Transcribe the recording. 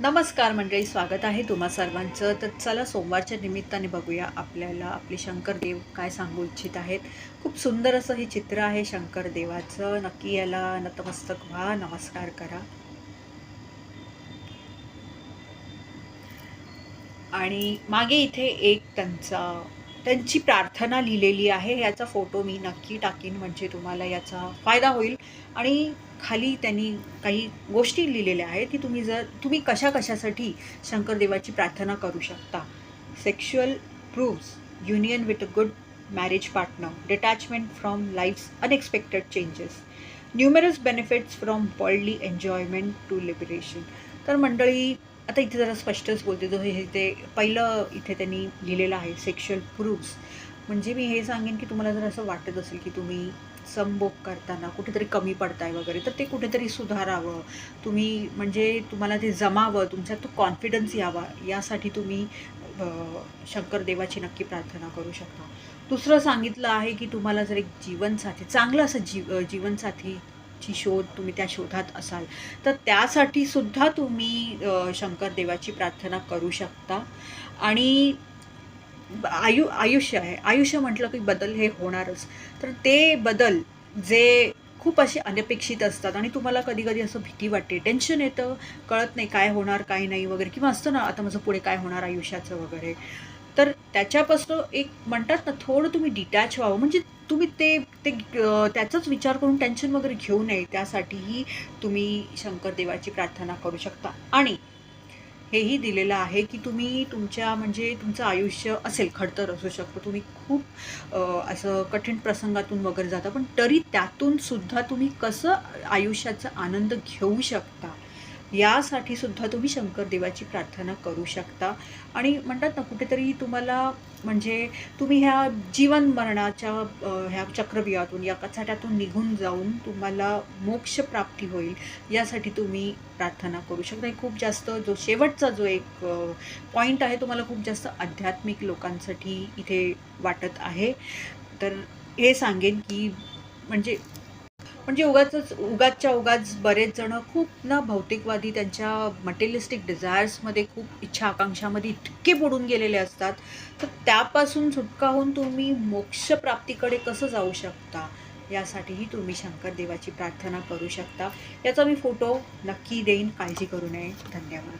नमस्कार मंडळी स्वागत आहे तुम्हा सर्वांचं. तर चला सोमवारच्या निमित्ताने बघूया आपल्याला आपले शंकरदेव काय सांगू इच्छित आहेत. खूप सुंदर असं हे चित्र आहे शंकरदेवाचं. नक्की याला नतमस्तक व्हा नमस्कार करा. आणि मागे इथे एक त्यांचा त्यांची प्रार्थना लिहिलेली आहे. याचा फोटो मी नक्की टाकीन म्हणजे तुम्हाला याचा फायदा होईल. आणि खाली त्यांनी काही गोष्टी लिहिलेल्या आहेत की तुम्ही जर तुम्ही कशा कशासाठी शंकरदेवाची प्रार्थना करू शकता? Sexual proves union with a good marriage partner detachment from life's unexpected changes numerous benefits from worldly enjoyment to liberation तर मंडळी आता इथे जरा स्पष्टच बोलते जो हे ते पहिलं इथे त्यांनी लिहिलेलं आहे सेक्शुअल प्रूफ्स म्हणजे मी हे सांगेन की तुम्हाला जर असं वाटत असेल की तुम्ही संभोग करताना कुठेतरी कमी पडताय वगैरे तर ते कुठेतरी सुधारावं. तुम्ही म्हणजे तुम्हाला ते जमावं तुमच्यात तो कॉन्फिडन्स यावा यासाठी तुम्ही शंकरदेवाची नक्की प्रार्थना करू शकता. दुसरं सांगितलं आहे की तुम्हाला जर एक जीवनसाथी चांगलं असं जीव जीवनसाथीची शोध तुम्ही त्या शोधात असाल तर त्यासाठी सुद्धा तुम्ही शंकरदेवाची प्रार्थना करू शकता. आणि आयु आयुष्य आहे. आयुष्य म्हटलं की बदल हे होणारच. तर ते बदल जे खूप असे अनपेक्षित असतात आणि तुम्हाला कधी कधी असं भीती वाटते. टेन्शन येतं कळत नाही काय होणार काय नाही वगैरे किंवा असतं ना आता माझं पुढे काय होणार आयुष्याचं वगैरे. तर त्याच्यापासून एक म्हणतात ना थोडं तुम्ही डिटॅच व्हावं. म्हणजे तुम्ही ते ते त्याचाच विचार करून टेन्शन वगैरे घेऊ नये. त्यासाठीही तुम्ही शंकरदेवाची प्रार्थना करू शकता. आणि हेही दिलेलं आहे की तुम्ही तुमच्या म्हणजे तुमचं आयुष्य असेल खडतर असू शकतं. तुम्ही खूप असं कठीण प्रसंगातून वगैरे जाता पण तरी त्यातून सुद्धा तुम्ही कसं आयुष्याचा आनंद घेऊ शकता? यासाठी सुद्धा तुम्ही शंकरदेवाची प्रार्थना करू शकता. आणि म्हणतात ना कुठेतरी तुम्हाला म्हणजे तुम्ही ह्या जीवन मरणाच्या ह्या चक्रव्यूहातून या कचाट्यातून निघून जाऊन तुम्हाला मोक्ष प्राप्ती होईल यासाठी तुम्ही प्रार्थना करू शकता. हे खूप जास्त जो शेवटचा जो एक पॉईंट आहे तो मला खूप जास्त आध्यात्मिक लोकांसाठी इथे वाटत आहे. तर हे सांगेन की म्हणजे म्हणजे उगाच उगाचच्या उगाच बरेच जण खूप ना भौतिकवादी त्यांच्या मटेरियलिस्टिक डिझायर्समध्ये खूप इच्छा आकांक्षामध्ये इतके बुडून गेलेले असतात. तर त्यापासून सुटका होऊन तुम्ही मोक्षप्राप्तीकडे कसं जाऊ शकता? यासाठीही तुम्ही शंकरदेवाची प्रार्थना करू शकता. याचा मी फोटो नक्की देईन. काळजी करू नये. धन्यवाद.